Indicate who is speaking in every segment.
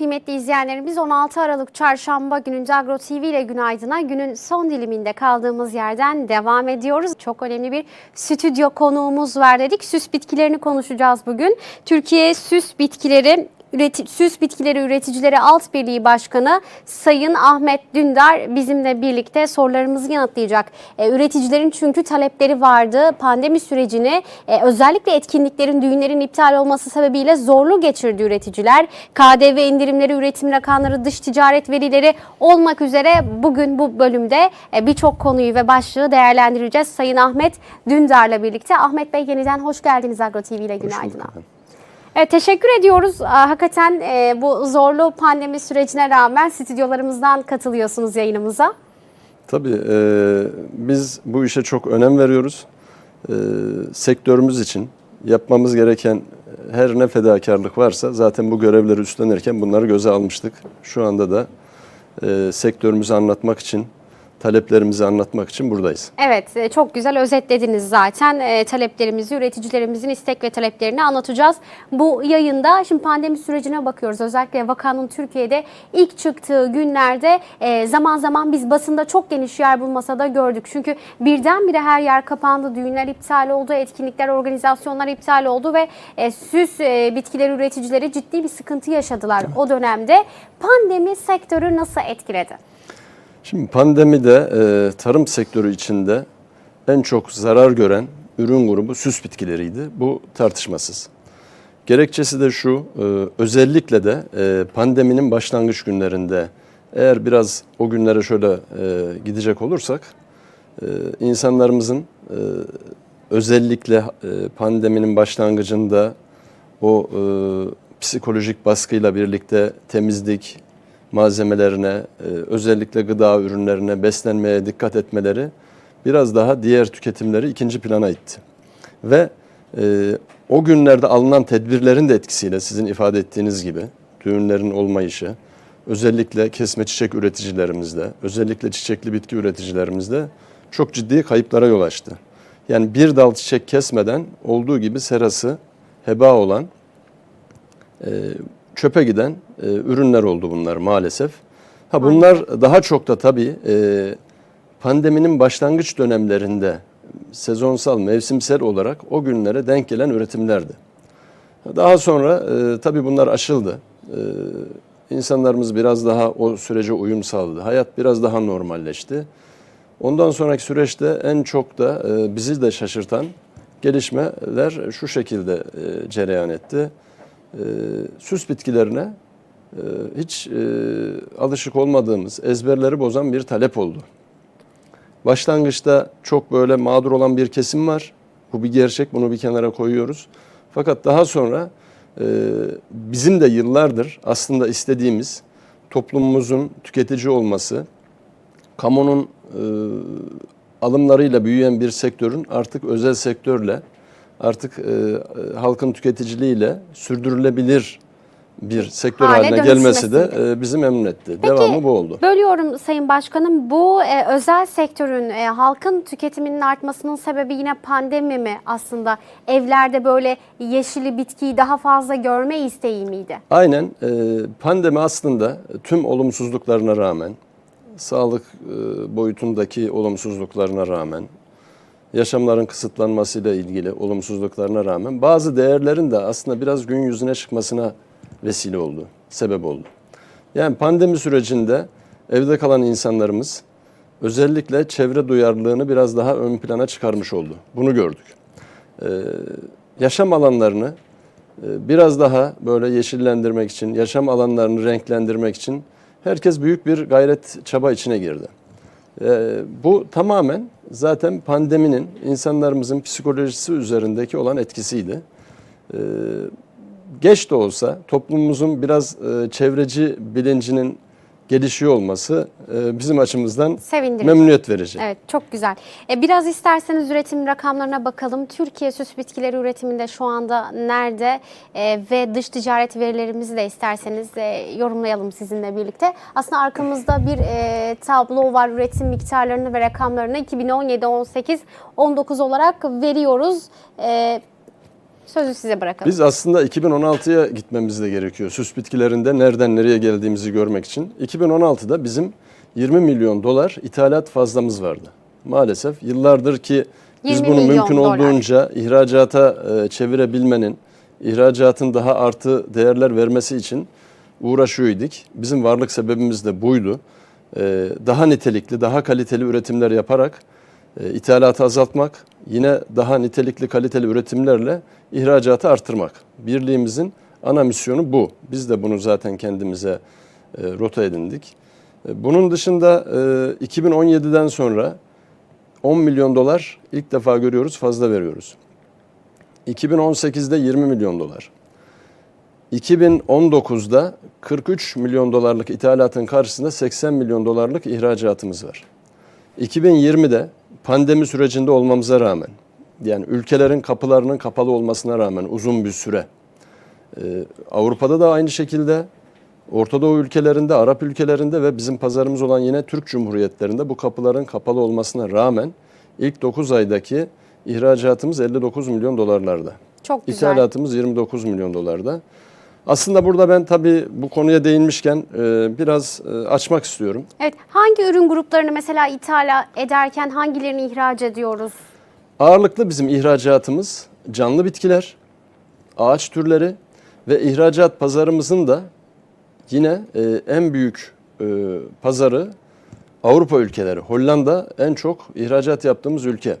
Speaker 1: kıymetli izleyenlerimiz 16 Aralık Çarşamba gününde Agro TV ile Günaydın'a günün son diliminde kaldığımız yerden devam ediyoruz. Çok önemli bir stüdyo konuğumuz var dedik. Süs bitkilerini konuşacağız bugün. Türkiye Süs Bitkileri Üreti, Süs Bitkileri Üreticileri Alt Birliği Başkanı Sayın Ahmet Dündar bizimle birlikte sorularımızı yanıtlayacak. E, üreticilerin çünkü talepleri vardı. Pandemi sürecini e, özellikle etkinliklerin, düğünlerin iptal olması sebebiyle zorlu geçirdi üreticiler. KDV indirimleri, üretim rakamları, dış ticaret verileri olmak üzere bugün bu bölümde e, birçok konuyu ve başlığı değerlendireceğiz. Sayın Ahmet Dündar'la birlikte. Ahmet Bey yeniden hoş geldiniz Agro TV ile Günaydın'a. Evet, teşekkür ediyoruz. Hakikaten e, bu zorlu pandemi sürecine rağmen stüdyolarımızdan katılıyorsunuz yayınımıza.
Speaker 2: Tabii e, biz bu işe çok önem veriyoruz. E, sektörümüz için yapmamız gereken her ne fedakarlık varsa zaten bu görevleri üstlenirken bunları göze almıştık. Şu anda da e, sektörümüzü anlatmak için, taleplerimizi anlatmak için buradayız.
Speaker 1: Evet, e, çok güzel özetlediniz zaten. E, taleplerimizi, üreticilerimizin istek ve taleplerini anlatacağız. Bu yayında şimdi pandemi sürecine bakıyoruz. Özellikle vakanın Türkiye'de ilk çıktığı günlerde e, zaman zaman biz basında çok geniş yer bulmasa da gördük. Çünkü birdenbire her yer kapandı, düğünler iptal oldu, etkinlikler, organizasyonlar iptal oldu ve e, süs e, bitkileri üreticileri ciddi bir sıkıntı yaşadılar o dönemde. Pandemi sektörü nasıl etkiledi?
Speaker 2: Şimdi pandemide e, tarım sektörü içinde en çok zarar gören ürün grubu süs bitkileriydi. Bu tartışmasız. Gerekçesi de şu, e, özellikle de e, pandeminin başlangıç günlerinde eğer biraz o günlere şöyle e, gidecek olursak, e, insanlarımızın e, özellikle e, pandeminin başlangıcında o e, psikolojik baskıyla birlikte temizlik malzemelerine, e, özellikle gıda ürünlerine, beslenmeye dikkat etmeleri biraz daha diğer tüketimleri ikinci plana itti. Ve e, o günlerde alınan tedbirlerin de etkisiyle sizin ifade ettiğiniz gibi düğünlerin olmayışı, özellikle kesme çiçek üreticilerimizde, özellikle çiçekli bitki üreticilerimizde çok ciddi kayıplara yol açtı. Yani bir dal çiçek kesmeden olduğu gibi serası heba olan, e, çöpe giden e, ürünler oldu bunlar maalesef. Ha bunlar daha çok da tabii e, pandeminin başlangıç dönemlerinde sezonsal, mevsimsel olarak o günlere denk gelen üretimlerdi. Daha sonra e, tabii bunlar aşıldı. E, insanlarımız biraz daha o sürece uyum sağladı. Hayat biraz daha normalleşti. Ondan sonraki süreçte en çok da e, bizi de şaşırtan gelişmeler şu şekilde e, cereyan etti. E, süs bitkilerine e, hiç e, alışık olmadığımız, ezberleri bozan bir talep oldu. Başlangıçta çok böyle mağdur olan bir kesim var. Bu bir gerçek, bunu bir kenara koyuyoruz. Fakat daha sonra e, bizim de yıllardır aslında istediğimiz toplumumuzun tüketici olması, kamunun e, alımlarıyla büyüyen bir sektörün artık özel sektörle, artık e, halkın tüketiciliğiyle sürdürülebilir bir sektör
Speaker 1: Hale
Speaker 2: haline gelmesi de e, bizi memnun etti.
Speaker 1: Peki,
Speaker 2: Devamı bu oldu.
Speaker 1: Bölüyorum Sayın Başkanım. Bu e, özel sektörün, e, halkın tüketiminin artmasının sebebi yine pandemi mi aslında? Evlerde böyle yeşili bitkiyi daha fazla görme isteği miydi?
Speaker 2: Aynen e, pandemi aslında tüm olumsuzluklarına rağmen, sağlık e, boyutundaki olumsuzluklarına rağmen, yaşamların kısıtlanmasıyla ilgili olumsuzluklarına rağmen bazı değerlerin de aslında biraz gün yüzüne çıkmasına vesile oldu, sebep oldu. Yani pandemi sürecinde evde kalan insanlarımız özellikle çevre duyarlılığını biraz daha ön plana çıkarmış oldu. Bunu gördük. Ee, yaşam alanlarını e, biraz daha böyle yeşillendirmek için, yaşam alanlarını renklendirmek için herkes büyük bir gayret, çaba içine girdi. Ee, bu tamamen zaten pandeminin insanlarımızın psikolojisi üzerindeki olan etkisiydi. Ee, geç de olsa toplumumuzun biraz e, çevreci bilincinin gelişiyor olması e, bizim açımızdan
Speaker 1: Sevindirici.
Speaker 2: memnuniyet verici.
Speaker 1: Evet çok güzel. E, biraz isterseniz üretim rakamlarına bakalım. Türkiye süs bitkileri üretiminde şu anda nerede E, ve dış ticaret verilerimizi de isterseniz yorumlayalım sizinle birlikte. Aslında arkamızda bir tablo var üretim miktarlarını ve rakamlarını 2017, 18, 19 olarak veriyoruz. Sözü size bırakalım.
Speaker 2: Biz aslında 2016'ya gitmemiz de gerekiyor. Süs bitkilerinde nereden nereye geldiğimizi görmek için. 2016'da bizim 20 milyon dolar ithalat fazlamız vardı. Maalesef yıllardır ki biz
Speaker 1: 20
Speaker 2: bunu mümkün
Speaker 1: dolar.
Speaker 2: olduğunca ihracata e, çevirebilmenin, ihracatın daha artı değerler vermesi için uğraşıyorduk. Bizim varlık sebebimiz de buydu. E, Daha nitelikli, daha kaliteli üretimler yaparak e, ithalatı azaltmak, yine daha nitelikli, kaliteli üretimlerle ihracatı artırmak. Birliğimizin ana misyonu bu. Biz de bunu zaten kendimize e, rota edindik. E, Bunun dışında e, 2017'den sonra 10 milyon dolar ilk defa görüyoruz, fazla veriyoruz. 2018'de 20 milyon dolar. 2019'da 43 milyon dolarlık ithalatın karşısında 80 milyon dolarlık ihracatımız var. 2020'de pandemi sürecinde olmamıza rağmen, yani ülkelerin kapılarının kapalı olmasına rağmen uzun bir süre, e, Avrupa'da da aynı şekilde, Orta Doğu ülkelerinde, Arap ülkelerinde ve bizim pazarımız olan yine Türk Cumhuriyetlerinde bu kapıların kapalı olmasına rağmen ilk 9 aydaki ihracatımız 59 milyon dolarlarda.
Speaker 1: Çok güzel.
Speaker 2: İthalatımız 29 milyon dolarda. Aslında burada ben tabii bu konuya değinmişken e, biraz e, açmak istiyorum.
Speaker 1: Evet, hangi ürün gruplarını mesela ithal ederken hangilerini ihraç ediyoruz?
Speaker 2: Ağırlıklı bizim ihracatımız canlı bitkiler, ağaç türleri ve ihracat pazarımızın da yine e, en büyük pazarı Avrupa ülkeleri. Hollanda en çok ihracat yaptığımız ülke.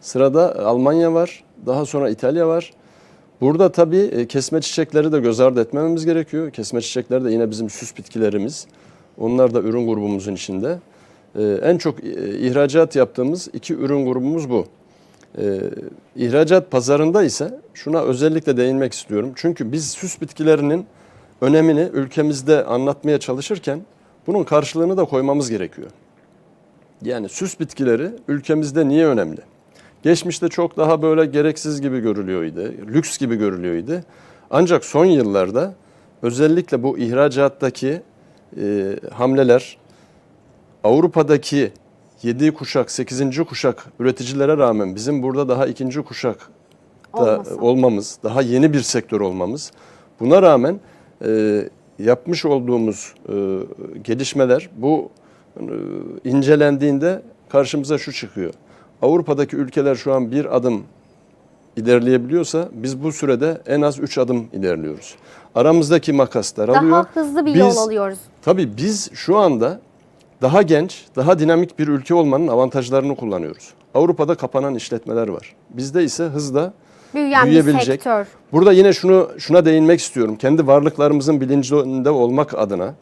Speaker 2: Sırada Almanya var, daha sonra İtalya var. Burada tabii e, kesme çiçekleri de göz ardı etmememiz gerekiyor. Kesme çiçekler de yine bizim süs bitkilerimiz. Onlar da ürün grubumuzun içinde. E, En çok e, ihracat yaptığımız iki ürün grubumuz bu. İhracat pazarında ise şuna özellikle değinmek istiyorum. Çünkü biz süs bitkilerinin önemini ülkemizde anlatmaya çalışırken bunun karşılığını da koymamız gerekiyor. Yani süs bitkileri ülkemizde niye önemli? Geçmişte çok daha böyle gereksiz gibi görülüyordu, lüks gibi görülüyordu. Ancak son yıllarda özellikle bu ihracattaki e, hamleler Avrupa'daki 7 kuşak, 8. kuşak üreticilere rağmen bizim burada daha ikinci kuşak da olmamız, daha yeni bir sektör olmamız. Buna rağmen e, yapmış olduğumuz e, gelişmeler bu e, incelendiğinde karşımıza şu çıkıyor. Avrupa'daki ülkeler şu an bir adım ilerleyebiliyorsa biz bu sürede en az 3 adım ilerliyoruz. Aramızdaki makas daralıyor.
Speaker 1: Daha hızlı bir
Speaker 2: Biz-
Speaker 1: yol alıyoruz.
Speaker 2: Tabii biz şu anda daha genç, daha dinamik bir ülke olmanın avantajlarını kullanıyoruz. Avrupa'da kapanan işletmeler var. Bizde ise hızla
Speaker 1: Büyüyen bir
Speaker 2: büyüyebilecek.
Speaker 1: sektör.
Speaker 2: Burada yine şunu şuna değinmek istiyorum. Kendi varlıklarımızın bilincinde olmak adına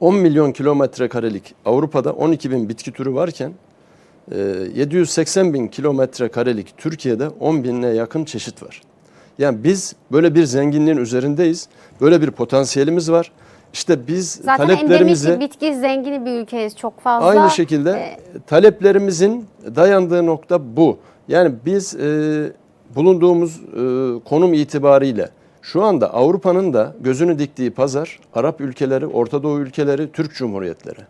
Speaker 2: 10 milyon kilometre karelik Avrupa'da 12 bin bitki türü varken 780 bin kilometre karelik Türkiye'de 10 binine yakın çeşit var. Yani biz böyle bir zenginliğin üzerindeyiz. Böyle bir potansiyelimiz var. İşte biz
Speaker 1: Zaten
Speaker 2: taleplerimizi
Speaker 1: bir bitki zengini bir ülkeyiz çok fazla.
Speaker 2: Aynı şekilde
Speaker 1: e,
Speaker 2: taleplerimizin dayandığı nokta bu. Yani biz e, bulunduğumuz e, konum itibariyle şu anda Avrupa'nın da gözünü diktiği pazar Arap ülkeleri, Orta Doğu ülkeleri, Türk Cumhuriyetleri.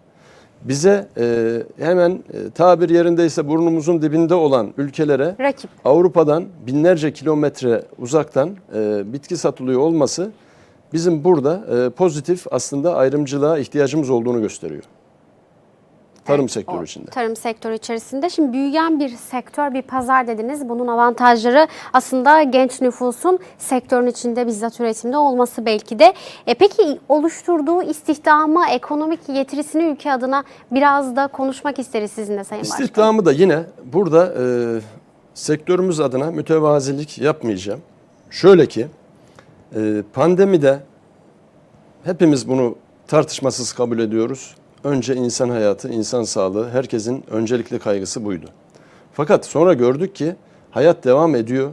Speaker 2: Bize e, hemen e, tabir yerindeyse burnumuzun dibinde olan ülkelere
Speaker 1: rakip.
Speaker 2: Avrupa'dan binlerce kilometre uzaktan e, bitki satılıyor olması bizim burada e, pozitif aslında ayrımcılığa ihtiyacımız olduğunu gösteriyor. Tarım sektörü
Speaker 1: O
Speaker 2: içinde.
Speaker 1: Tarım sektörü içerisinde. Şimdi büyüyen bir sektör, bir pazar dediniz. Bunun avantajları aslında genç nüfusun sektörün içinde bizzat üretimde olması belki de. E peki oluşturduğu istihdamı, ekonomik getirisini ülke adına biraz da konuşmak isteriz sizinle Sayın Başkanım.
Speaker 2: İstihdamı da yine burada e, sektörümüz adına mütevazilik yapmayacağım. Şöyle ki e, pandemide hepimiz bunu tartışmasız kabul ediyoruz. Önce insan hayatı, insan sağlığı herkesin öncelikli kaygısı buydu. Fakat sonra gördük ki hayat devam ediyor.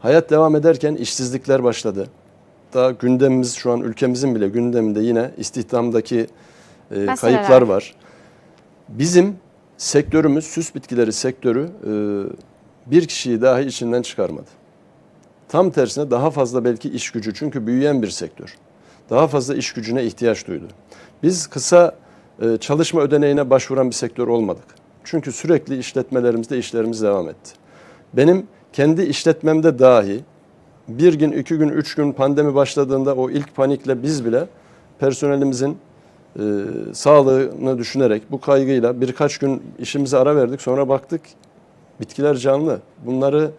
Speaker 2: Hayat devam ederken işsizlikler başladı. Daha gündemimiz şu an ülkemizin bile gündeminde yine istihdamdaki e, kayıplar var. Bizim sektörümüz, süs bitkileri sektörü e, bir kişiyi dahi içinden çıkarmadı. Tam tersine daha fazla belki iş gücü çünkü büyüyen bir sektör. Daha fazla iş gücüne ihtiyaç duydu. Biz kısa çalışma ödeneğine başvuran bir sektör olmadık. Çünkü sürekli işletmelerimizde işlerimiz devam etti. Benim kendi işletmemde dahi bir gün, iki gün, üç gün pandemi başladığında o ilk panikle biz bile personelimizin e, sağlığını düşünerek bu kaygıyla birkaç gün işimize ara verdik. Sonra baktık bitkiler canlı. Bunları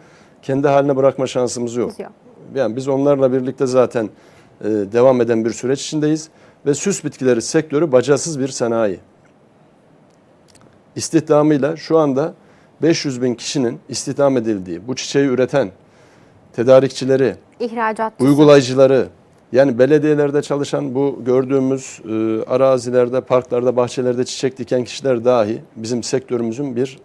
Speaker 2: kendi haline bırakma şansımız yok.
Speaker 1: Yok.
Speaker 2: Yani biz onlarla birlikte zaten e, devam eden bir süreç içindeyiz ve süs bitkileri sektörü bacasız bir sanayi. İstihdamıyla şu anda 500 bin kişinin istihdam edildiği, bu çiçeği üreten tedarikçileri,
Speaker 1: İhracatçısı.
Speaker 2: uygulayıcıları, yani belediyelerde çalışan bu gördüğümüz e, arazilerde, parklarda, bahçelerde çiçek diken kişiler dahi bizim sektörümüzün bir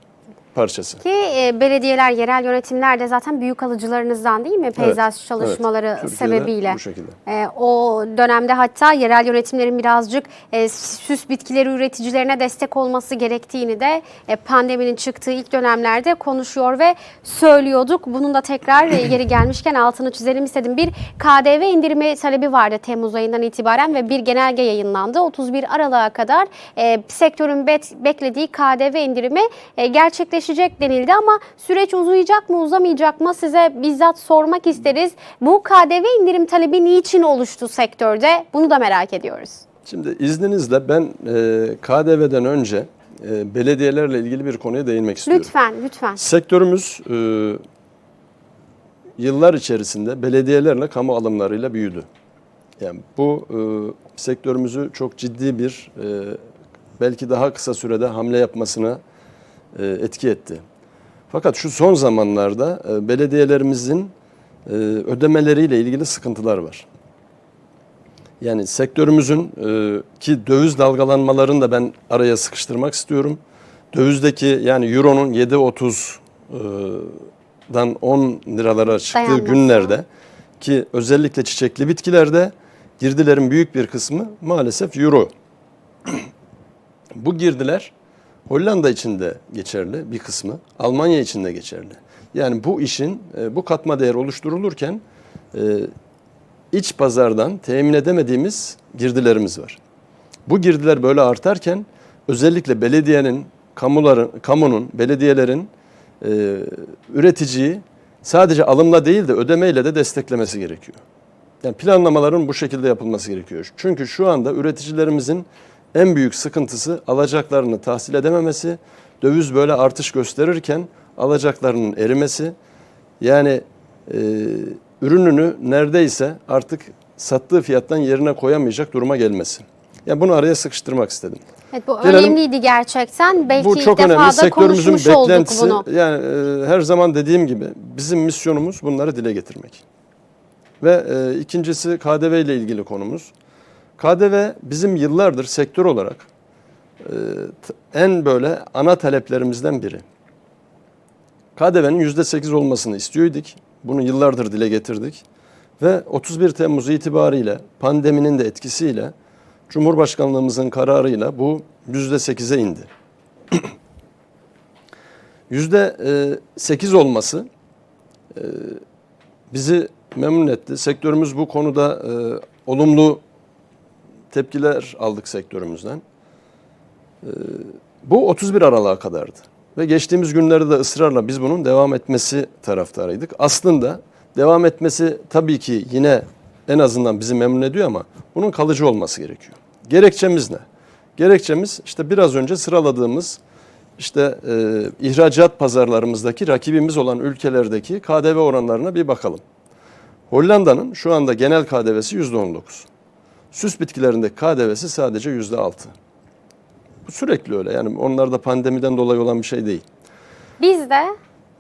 Speaker 2: parçası.
Speaker 1: Ki e, belediyeler, yerel yönetimler de zaten büyük alıcılarınızdan değil mi? Peyzaj
Speaker 2: Evet,
Speaker 1: çalışmaları
Speaker 2: evet.
Speaker 1: Sebebiyle.
Speaker 2: Bu şekilde.
Speaker 1: E, o dönemde hatta yerel yönetimlerin birazcık e, süs bitkileri üreticilerine destek olması gerektiğini de e, pandeminin çıktığı ilk dönemlerde konuşuyor ve söylüyorduk. Bunun da tekrar e, yeri gelmişken altını çizelim istedim. Bir KDV indirimi talebi vardı Temmuz ayından itibaren ve bir genelge yayınlandı. 31 Aralık'a kadar e, sektörün bet- beklediği KDV indirimi e, gerçekleşecek denildi ama süreç uzayacak mı uzamayacak mı size bizzat sormak isteriz. Bu KDV indirim talebi niçin oluştu sektörde? Bunu da merak ediyoruz.
Speaker 2: Şimdi izninizle ben e, KDV'den önce e, belediyelerle ilgili bir konuya değinmek istiyorum.
Speaker 1: Lütfen, lütfen.
Speaker 2: Sektörümüz e, yıllar içerisinde belediyelerle kamu alımlarıyla büyüdü. Yani bu e, sektörümüzü çok ciddi bir e, belki daha kısa sürede hamle yapmasına etki etti. Ki şu son zamanlarda e, belediyelerimizin e, ödemeleriyle ilgili sıkıntılar var. Yani sektörümüzün e, ki döviz dalgalanmalarını da ben araya sıkıştırmak istiyorum. Dövizdeki yani euronun 7.30'dan 10 liralara çıktığı
Speaker 1: Dayanması.
Speaker 2: günlerde ki özellikle çiçekli bitkilerde girdilerin büyük bir kısmı maalesef euro. Bu girdiler Hollanda için de geçerli bir kısmı, Almanya için de geçerli. Yani bu işin e, bu katma değer oluşturulurken e, iç pazardan temin edemediğimiz girdilerimiz var. Bu girdiler böyle artarken özellikle belediyenin, kamuların, kamunun, belediyelerin e, üreticiyi sadece alımla değil de ödemeyle de desteklemesi gerekiyor. Yani planlamaların bu şekilde yapılması gerekiyor. Çünkü şu anda üreticilerimizin en büyük sıkıntısı alacaklarını tahsil edememesi, döviz böyle artış gösterirken alacaklarının erimesi. Yani e, ürününü neredeyse artık sattığı fiyattan yerine koyamayacak duruma gelmesi. Yani bunu araya sıkıştırmak istedim.
Speaker 1: Evet, bu
Speaker 2: Gelelim-
Speaker 1: önemliydi gerçekten. Belki
Speaker 2: Bu
Speaker 1: ilk
Speaker 2: çok
Speaker 1: defa
Speaker 2: önemli.
Speaker 1: da
Speaker 2: Sektörümüzün
Speaker 1: konuşmuş olduk
Speaker 2: beklentisi
Speaker 1: bunu.
Speaker 2: yani e, her zaman dediğim gibi bizim misyonumuz bunları dile getirmek. Ve e, ikincisi KDV ile ilgili konumuz. KDV bizim yıllardır sektör olarak e, en böyle ana taleplerimizden biri. KDV'nin %8 olmasını istiyorduk. Bunu yıllardır dile getirdik. Ve 31 Temmuz itibariyle pandeminin de etkisiyle Cumhurbaşkanlığımızın kararıyla bu %8'e indi. %8 olması e, bizi memnun etti. Sektörümüz bu konuda e, olumlu tepkiler aldık sektörümüzden. E, bu 31 Aralık'a kadardı. Ve geçtiğimiz günlerde de ısrarla biz bunun devam etmesi taraftarıydık. Aslında devam etmesi tabii ki yine en azından bizi memnun ediyor ama bunun kalıcı olması gerekiyor. Gerekçemiz ne? Gerekçemiz işte biraz önce sıraladığımız işte e, ihracat pazarlarımızdaki rakibimiz olan ülkelerdeki KDV oranlarına bir bakalım. Hollanda'nın şu anda genel KDV'si %19. Süs bitkilerindeki KDV'si sadece %6. Bu sürekli öyle. Yani onlar da pandemiden dolayı olan bir şey değil.
Speaker 1: Bizde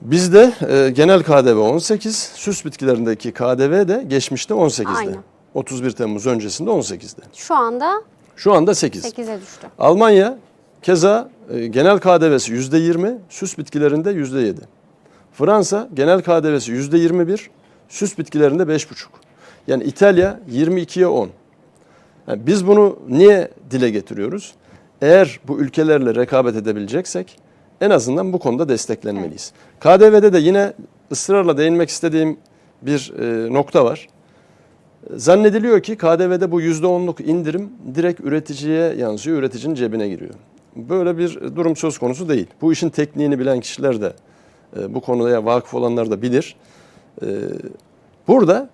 Speaker 2: Bizde e, genel KDV 18, süs bitkilerindeki KDV de geçmişte 18'de.
Speaker 1: Aynen.
Speaker 2: 31 Temmuz öncesinde 18'de.
Speaker 1: şu anda
Speaker 2: Şu anda 8.
Speaker 1: 8'e düştü.
Speaker 2: Almanya keza e, genel KDV'si %20, süs bitkilerinde %7. Fransa genel KDV'si %21, süs bitkilerinde 5,5. Yani İtalya 22'ye 10. Yani biz bunu niye dile getiriyoruz? Eğer bu ülkelerle rekabet edebileceksek en azından bu konuda desteklenmeliyiz. KDV'de de yine ısrarla değinmek istediğim bir e, nokta var. Zannediliyor ki KDV'de bu %10'luk indirim direkt üreticiye yansıyor, üreticinin cebine giriyor. Böyle bir durum söz konusu değil. Bu işin tekniğini bilen kişiler de e, bu konuya vakıf olanlar da bilir. E, burada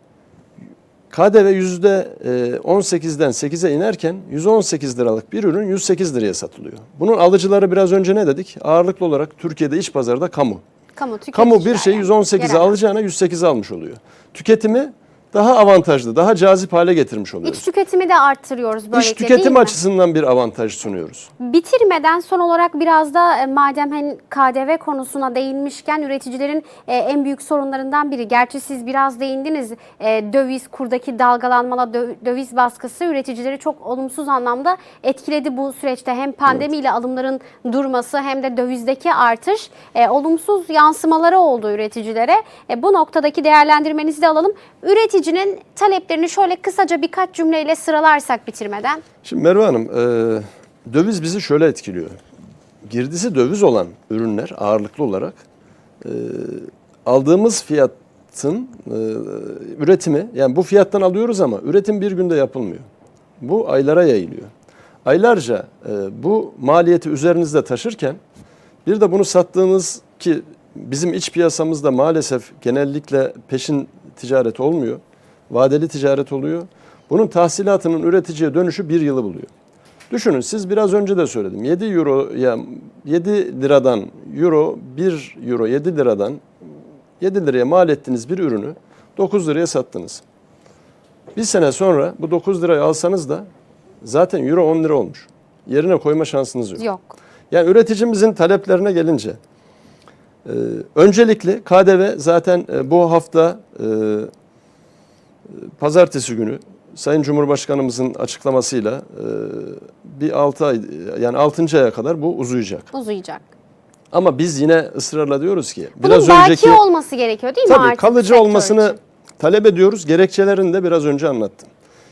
Speaker 2: KDV yüzde e, 18'den 8'e inerken 118 liralık bir ürün 108 liraya satılıyor. Bunun alıcıları biraz önce ne dedik? Ağırlıklı olarak Türkiye'de iç pazarda kamu.
Speaker 1: Kamu,
Speaker 2: Kamu bir şeyi
Speaker 1: yani,
Speaker 2: 118'e
Speaker 1: yerel.
Speaker 2: alacağına 108'e almış oluyor. Tüketimi daha avantajlı, daha cazip hale getirmiş oluyoruz.
Speaker 1: İç tüketimi de arttırıyoruz böylelikle
Speaker 2: İç tüketim
Speaker 1: değil mi?
Speaker 2: açısından bir avantaj sunuyoruz.
Speaker 1: Bitirmeden son olarak biraz da e, madem hani KDV konusuna değinmişken üreticilerin e, en büyük sorunlarından biri. Gerçi siz biraz değindiniz e, döviz kurdaki dalgalanmalar, dö- döviz baskısı üreticileri çok olumsuz anlamda etkiledi bu süreçte. Hem pandemiyle alımların durması hem de dövizdeki artış e, olumsuz yansımaları oldu üreticilere. E, bu noktadaki değerlendirmenizi de alalım. Üreticinin taleplerini şöyle kısaca birkaç cümleyle sıralarsak bitirmeden.
Speaker 2: Şimdi Merve Hanım, e, döviz bizi şöyle etkiliyor. Girdisi döviz olan ürünler ağırlıklı olarak e, aldığımız fiyatın e, üretimi, yani bu fiyattan alıyoruz ama üretim bir günde yapılmıyor. Bu aylara yayılıyor. Aylarca e, bu maliyeti üzerinizde taşırken bir de bunu sattığınız ki bizim iç piyasamızda maalesef genellikle peşin ticaret olmuyor. Vadeli ticaret oluyor. Bunun tahsilatının üreticiye dönüşü bir yılı buluyor. Düşünün siz biraz önce de söyledim. 7 euro ya 7 liradan euro 1 euro 7 liradan 7 liraya mal ettiğiniz bir ürünü 9 liraya sattınız. Bir sene sonra bu 9 lirayı alsanız da zaten euro 10 lira olmuş. Yerine koyma şansınız yok.
Speaker 1: Yok.
Speaker 2: Yani üreticimizin taleplerine gelince e, öncelikle KDV zaten e, bu hafta e, pazartesi günü Sayın Cumhurbaşkanımızın açıklamasıyla e, bir 6 ay yani 6. aya kadar bu uzayacak.
Speaker 1: Uzayacak.
Speaker 2: Ama biz yine ısrarla diyoruz ki
Speaker 1: Bunun
Speaker 2: biraz
Speaker 1: belki
Speaker 2: önceki
Speaker 1: olması gerekiyor değil mi
Speaker 2: tabii
Speaker 1: artık
Speaker 2: kalıcı olmasını
Speaker 1: için?
Speaker 2: talep ediyoruz. Gerekçelerini de biraz önce anlattım.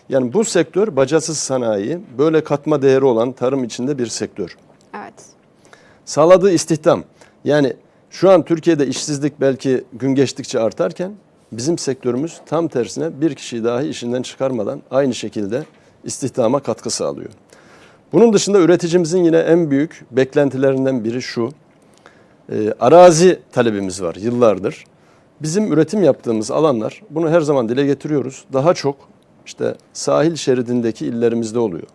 Speaker 2: Yani bu sektör bacasız sanayi, böyle katma değeri olan tarım içinde bir sektör.
Speaker 1: Evet.
Speaker 2: Sağladığı istihdam. Yani şu an Türkiye'de işsizlik belki gün geçtikçe artarken bizim sektörümüz tam tersine bir kişiyi dahi işinden çıkarmadan aynı şekilde istihdama katkı sağlıyor. Bunun dışında üreticimizin yine en büyük beklentilerinden biri şu. e, arazi talebimiz var yıllardır. Bizim üretim yaptığımız alanlar, bunu her zaman dile getiriyoruz. Daha çok işte sahil şeridindeki illerimizde oluyor.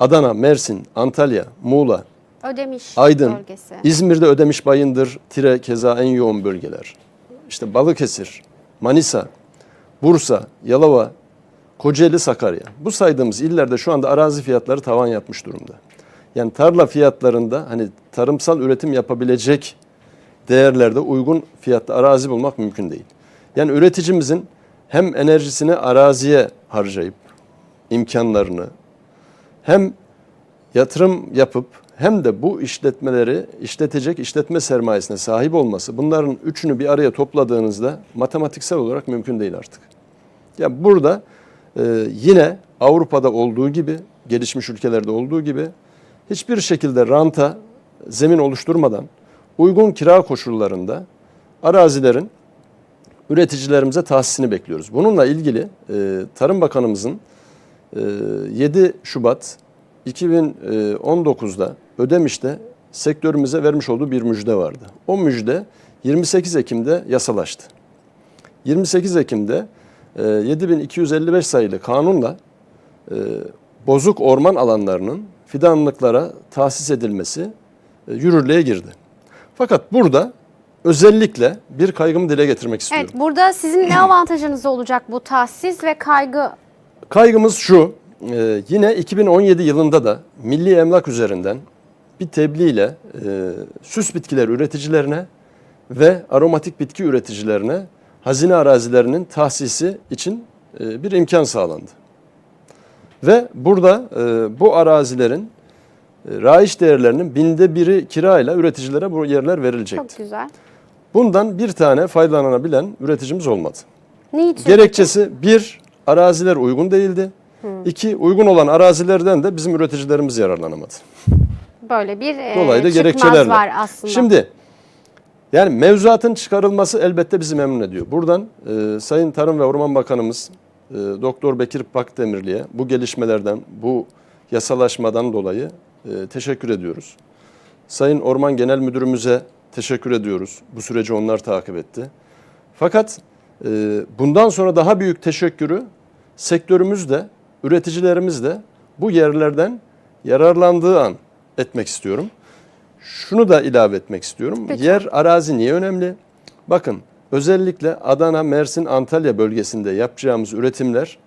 Speaker 2: Adana, Mersin, Antalya, Muğla,
Speaker 1: Ödemiş
Speaker 2: Aydın,
Speaker 1: bölgesi.
Speaker 2: İzmir'de Ödemiş Bayındır, Tire keza en yoğun bölgeler. İşte Balıkesir, Manisa, Bursa, Yalova, Kocaeli, Sakarya. Bu saydığımız illerde şu anda arazi fiyatları tavan yapmış durumda. Yani tarla fiyatlarında hani tarımsal üretim yapabilecek değerlerde uygun fiyatta arazi bulmak mümkün değil. Yani üreticimizin hem enerjisini araziye harcayıp imkanlarını hem yatırım yapıp hem de bu işletmeleri işletecek işletme sermayesine sahip olması bunların üçünü bir araya topladığınızda matematiksel olarak mümkün değil artık. Ya burada e, yine Avrupa'da olduğu gibi gelişmiş ülkelerde olduğu gibi hiçbir şekilde ranta zemin oluşturmadan uygun kira koşullarında arazilerin üreticilerimize tahsisini bekliyoruz. Bununla ilgili e, Tarım Bakanımızın e, 7 Şubat 2019'da Ödemiş'te sektörümüze vermiş olduğu bir müjde vardı. O müjde 28 Ekim'de yasalaştı. 28 Ekim'de e, 7255 sayılı kanunla e, bozuk orman alanlarının fidanlıklara tahsis edilmesi e, yürürlüğe girdi. Fakat burada özellikle bir kaygımı dile getirmek istiyorum.
Speaker 1: Evet burada sizin ne avantajınız olacak bu tahsis ve kaygı?
Speaker 2: Kaygımız şu, e, yine 2017 yılında da milli emlak üzerinden bir tebliğ ile e, süs bitkiler üreticilerine ve aromatik bitki üreticilerine hazine arazilerinin tahsisi için e, bir imkan sağlandı. Ve burada e, bu arazilerin e, raiç değerlerinin binde biri kirayla üreticilere bu yerler verilecekti.
Speaker 1: Çok güzel.
Speaker 2: Bundan bir tane faydalanabilen üreticimiz olmadı.
Speaker 1: Ne için?
Speaker 2: Gerekçesi bir, araziler uygun değildi. İki, uygun olan arazilerden de bizim üreticilerimiz yararlanamadı.
Speaker 1: Böyle bir e,
Speaker 2: Dolaylı
Speaker 1: çıkmaz
Speaker 2: gerekçelerle.
Speaker 1: var aslında.
Speaker 2: Şimdi yani mevzuatın çıkarılması elbette bizi memnun ediyor. Buradan e, Sayın Tarım ve Orman Bakanımız e, Doktor Bekir Pakdemirli'ye bu gelişmelerden, bu yasalaşmadan dolayı e, teşekkür ediyoruz. Sayın Orman Genel Müdürümüze Teşekkür ediyoruz. Bu süreci onlar takip etti. Fakat e, bundan sonra daha büyük teşekkürü sektörümüz de, üreticilerimiz de bu yerlerden yararlandığı an etmek istiyorum. Şunu da ilave etmek istiyorum.
Speaker 1: Lütfen.
Speaker 2: Yer, arazi niye önemli? Bakın özellikle Adana, Mersin, Antalya bölgesinde yapacağımız üretimler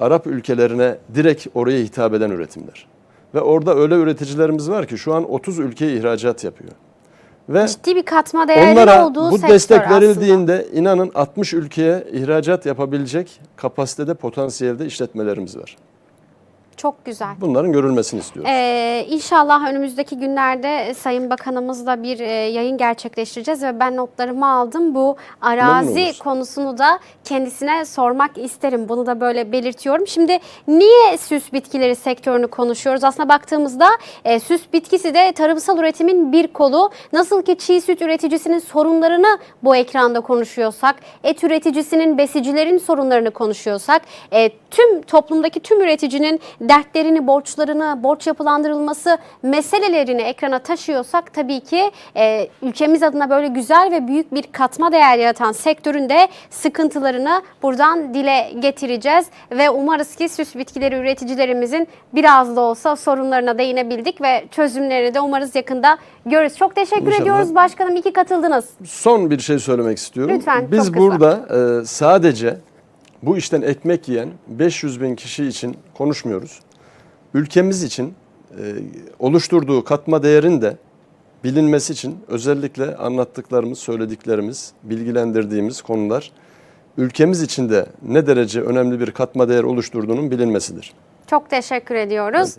Speaker 2: Arap ülkelerine direkt oraya hitap eden üretimler. Ve orada öyle üreticilerimiz var ki şu an 30 ülkeye ihracat yapıyor. Ve
Speaker 1: Ciddi bir katma değerleri
Speaker 2: onlara
Speaker 1: olduğu
Speaker 2: bu destek
Speaker 1: aslında.
Speaker 2: verildiğinde inanın 60 ülkeye ihracat yapabilecek kapasitede, potansiyelde işletmelerimiz var.
Speaker 1: Çok güzel.
Speaker 2: Bunların görülmesini istiyoruz.
Speaker 1: Ee, inşallah önümüzdeki günlerde Sayın Bakanımızla bir e, yayın gerçekleştireceğiz ve ben notlarımı aldım. Bu arazi konusunu da kendisine sormak isterim. Bunu da böyle belirtiyorum. Şimdi niye süs bitkileri sektörünü konuşuyoruz? Aslında baktığımızda e, süs bitkisi de tarımsal üretimin bir kolu. Nasıl ki çiğ süt üreticisinin sorunlarını bu ekranda konuşuyorsak, et üreticisinin, besicilerin sorunlarını konuşuyorsak, e, tüm toplumdaki tüm üreticinin dertlerini, borçlarını, borç yapılandırılması meselelerini ekrana taşıyorsak tabii ki e, ülkemiz adına böyle güzel ve büyük bir katma değer yaratan sektörün de sıkıntılarını buradan dile getireceğiz ve umarız ki süs bitkileri üreticilerimizin biraz da olsa sorunlarına değinebildik ve çözümlerini de umarız yakında görürüz. Çok teşekkür
Speaker 2: İnşallah.
Speaker 1: ediyoruz başkanım. İyi ki katıldınız.
Speaker 2: Son bir şey söylemek istiyorum.
Speaker 1: Lütfen,
Speaker 2: Biz burada e, sadece bu işten ekmek yiyen 500 bin kişi için konuşmuyoruz. Ülkemiz için e, oluşturduğu katma değerin de bilinmesi için özellikle anlattıklarımız, söylediklerimiz, bilgilendirdiğimiz konular ülkemiz için de ne derece önemli bir katma değer oluşturduğunun bilinmesidir.
Speaker 1: Çok teşekkür ediyoruz.